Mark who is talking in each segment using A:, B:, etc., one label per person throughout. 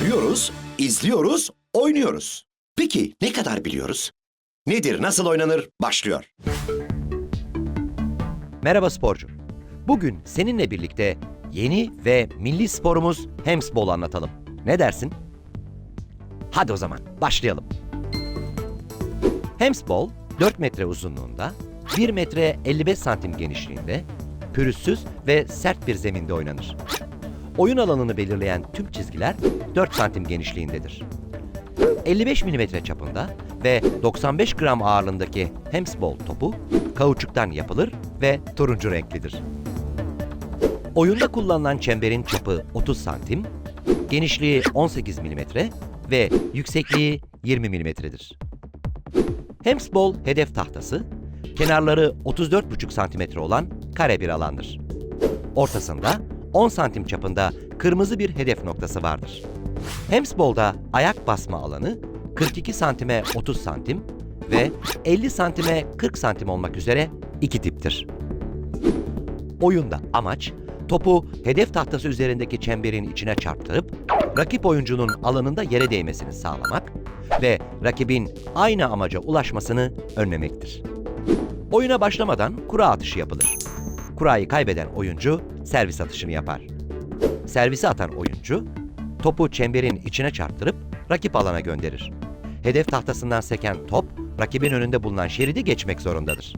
A: Görüyoruz, izliyoruz, oynuyoruz. Peki ne kadar biliyoruz? Nedir, nasıl oynanır? Başlıyor.
B: Merhaba sporcu. Bugün seninle birlikte yeni ve milli sporumuz Hemsbol anlatalım. Ne dersin? Hadi o zaman başlayalım. Hemsbol 4 metre uzunluğunda, 1 metre 55 santim genişliğinde, pürüzsüz ve sert bir zeminde oynanır. Oyun alanını belirleyen tüm çizgiler 4 santim genişliğindedir. 55 mm çapında ve 95 gram ağırlığındaki Hemsbol topu kauçuktan yapılır ve turuncu renklidir. Oyunda kullanılan çemberin çapı 30 santim, genişliği 18 mm ve yüksekliği 20 mm'dir. Hemsbol hedef tahtası, kenarları 34,5 santimetre olan kare bir alandır. Ortasında 10 santim çapında kırmızı bir hedef noktası vardır. Hemsbol'da ayak basma alanı 42 santime 30 santim ve 50 santime 40 santim olmak üzere iki tiptir. Oyunda amaç topu hedef tahtası üzerindeki çemberin içine çarptırıp rakip oyuncunun alanında yere değmesini sağlamak ve rakibin aynı amaca ulaşmasını önlemektir. Oyuna başlamadan kura atışı yapılır. Kurayı kaybeden oyuncu servis atışını yapar. Servisi atan oyuncu topu çemberin içine çarptırıp rakip alana gönderir. Hedef tahtasından seken top rakibin önünde bulunan şeridi geçmek zorundadır.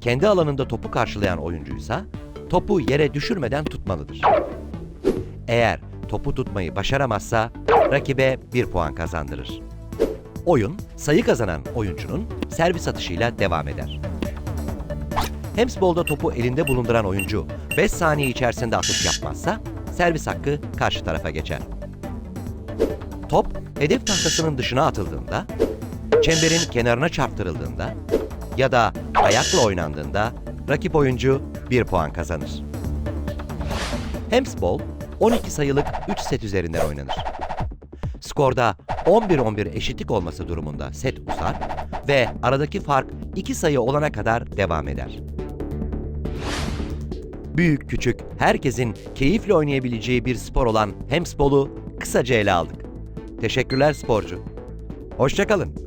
B: Kendi alanında topu karşılayan oyuncuysa topu yere düşürmeden tutmalıdır. Eğer topu tutmayı başaramazsa rakibe bir puan kazandırır. Oyun sayı kazanan oyuncunun servis atışıyla devam eder. Hemsbolda topu elinde bulunduran oyuncu 5 saniye içerisinde atış yapmazsa servis hakkı karşı tarafa geçer. Top hedef tahtasının dışına atıldığında, çemberin kenarına çarptırıldığında ya da ayakla oynandığında rakip oyuncu 1 puan kazanır. Hemsbol 12 sayılık 3 set üzerinden oynanır. Skorda 11-11 eşitlik olması durumunda set uzar ve aradaki fark 2 sayı olana kadar devam eder. Büyük küçük herkesin keyifle oynayabileceği bir spor olan Hemsbol'u kısaca ele aldık. Teşekkürler sporcu. Hoşçakalın.